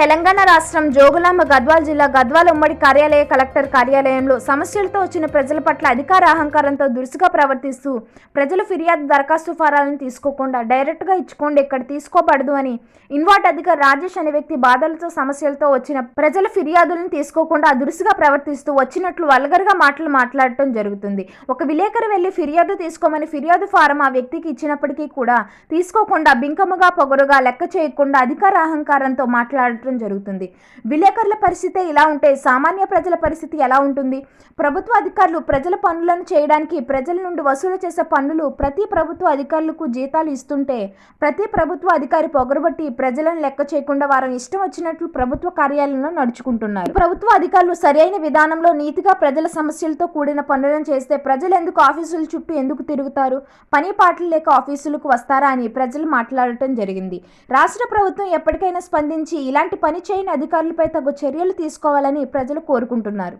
తెలంగాణ రాష్ట్రం జోగులాంబ గద్వాల్ జిల్లా గద్వాల ఉమ్మడి కార్యాలయ కలెక్టర్ కార్యాలయంలో సమస్యలతో వచ్చిన ప్రజల పట్ల అధికార అహంకారంతో దురుసుగా ప్రవర్తిస్తూ ప్రజలు ఫిర్యాదు దరఖాస్తు ఫారాలను తీసుకోకుండా డైరెక్ట్గా ఇచ్చుకోండి ఇక్కడ తీసుకోబడదు అని ఇన్వాట్ అధికారి రాజేష్ అనే వ్యక్తి బాధలతో సమస్యలతో వచ్చిన ప్రజల ఫిర్యాదులను తీసుకోకుండా దురుసుగా ప్రవర్తిస్తూ వచ్చినట్లు వల్గర్గా మాటలు మాట్లాడటం జరుగుతుంది. ఒక విలేకరు వెళ్ళి ఫిర్యాదు తీసుకోమని ఫిర్యాదు ఫారం ఆ వ్యక్తికి ఇచ్చినప్పటికీ కూడా తీసుకోకుండా బింకముగా పొగరుగా లెక్క చేయకుండా అధికార అహంకారంతో మాట్లాడటం జరుగుతుంది. విలేకరుల పరిస్థితి ఇలా ఉంటే సామాన్య ప్రజల పరిస్థితి ఎలా ఉంటుంది? ప్రభుత్వ అధికారులు ప్రజల పనులను చేయడానికి ప్రజల నుండి వసూలు చేసే పన్నులు ప్రతి ప్రభుత్వ అధికారులకు జీతాలు ఇస్తుంటే ప్రతి ప్రభుత్వ అధికారి పొగరబట్టి ప్రజలను లెక్క చేయకుండా వారం ఇష్టం వచ్చినట్లు ప్రభుత్వ కార్యాలయంలో నడుచుకుంటున్నారు. ప్రభుత్వ అధికారులు సరైన విధానంలో నీతిగా ప్రజల సమస్యలతో కూడిన పనులను చేస్తే ప్రజలు ఎందుకు ఆఫీసుల చుట్టూ ఎందుకు తిరుగుతారు? పని పాటలు లేక ఆఫీసులకు వస్తారా అని ప్రజలు మాట్లాడటం జరిగింది. రాష్ట్ర ప్రభుత్వం ఎప్పటికైనా స్పందించి ఇలాంటి పని చేయని అధికారులపై తగు చర్యలు తీసుకోవాలని ప్రజలు కోరుకుంటున్నారు.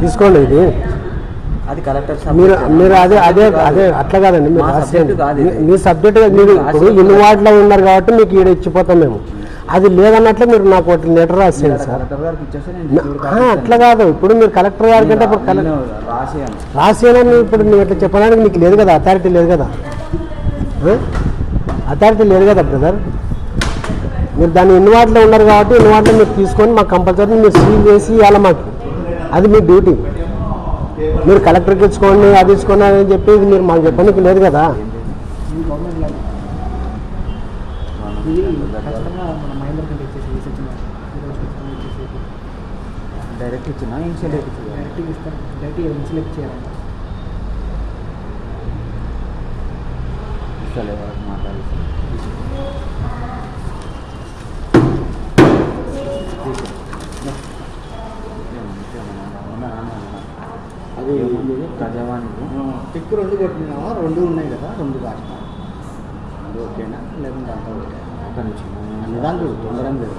తీసుకోండి ఇది. అది కలెక్టర్ మీరు మీరు అదే అదే అదే అట్లా కాదండి మీరు మా సబ్జెక్ట్ మీరు ఇప్పుడు ఇన్ని వాటిలో ఉన్నారు కాబట్టి మీకు ఈడ ఇచ్చిపోతాం మేము. అది లేదన్నట్లు మీరు నాకు ఒకటి లెటర్ రాసేయండి సార్. అట్లా కాదు. ఇప్పుడు మీరు కలెక్టర్ గారి కంటే ఇప్పుడు రాసేయాలని ఇప్పుడు మీరు ఇట్లా చెప్పడానికి మీకు లేదు కదా అథారిటీ లేదు కదా? అథారిటీ లేదు కదా బ్రదర్ మీరు దాన్ని ఇన్వాట్లో ఉన్నారు కాబట్టి ఇన్వాట్లో మీరు తీసుకొని మాకు కంపల్సరీ మీరు సీల్ చేసి ఇవ్వాలి మాకు. అది మీ డ్యూటీ మీరు కలెక్టర్కి ఇచ్చుకోండి అది ఇచ్చుకోండి అని చెప్పి మీరు మాకు చెప్పడానికి లేదు కదా? డైరెక్ట్ ఇచ్చిన ఇన్షియల్ ఇచ్చిన ఇస్తలే వాళ్ళకి మాట్లాడిస్తాను అది ప్రజావాణికి? టిక్ రెండు కొట్టినావా? రెండు ఉన్నాయి కదా రెండు అది ఓకేనా? లేకుంటే అంతా ఓకే? అక్కడి నుంచి అన్ని దాంట్లో లేదు.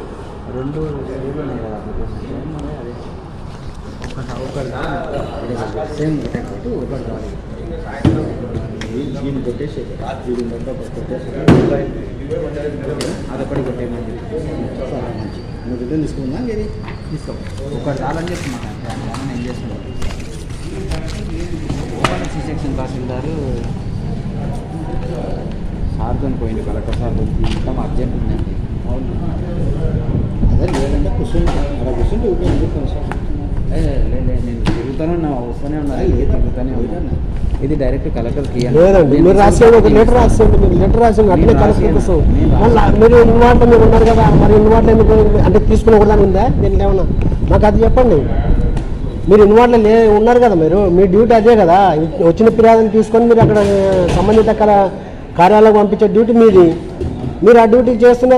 రెండు ఉన్నాయి కదా ఒకటి సేమ్ ఒకటి ఒకటి దీన్ని కొట్టేసి దీని దగ్గర కొట్టేసి. అదొకటి కొట్టేయమని చెప్పి. మంచి నువ్వు రిటర్న్ తీసుకుందా ఇది తీసుకో. ఒకటి చాలని చెప్తున్నా అందువల్ల నేను చేస్తున్నాను సి సెక్షన్ తహసీల్దారు సార్తో పోయింది కలెక్టర్ సార్ మొత్తం అర్జెంట్ ఉందండి. అదే లేదంటే కూర్చుంటా అలా కూర్చుంటే ఊరికే ఎందుకు కొంచెం ఏ, లే, లే, నేను తిరుగుతూనే ఉన్నా వస్తూనే ఉన్నా లేదు, తిరుగుతూనే ఉన్నా. ఇది డైరెక్ట్ కలెక్టర్కి లేదండి మీరు రాసేయండి ఒక లెటర్ రాసేయండి మీరు లెటర్ రాసేయండి అట్లే కలెక్టర్. కోసం. మీరు ఇన్వాట్లో మీరు ఉన్నారు కదా మరి ఇన్వాట్లో ఎందుకు అంటే తీసుకునకూడదని ఉందా? దీంట్లో ఏమన్నా? నాకు అది చెప్పండి. మీరు ఇన్వాట్లో లే ఉన్నారు కదా మీరు మీ డ్యూటీ అదే కదా. వచ్చిన ఫిర్యాదుని తీసుకొని మీరు అక్కడ సంబంధిత కార్యాలయం పంపించే డ్యూటీ మీది. మీరు ఆ డ్యూటీ చేస్తున్నారు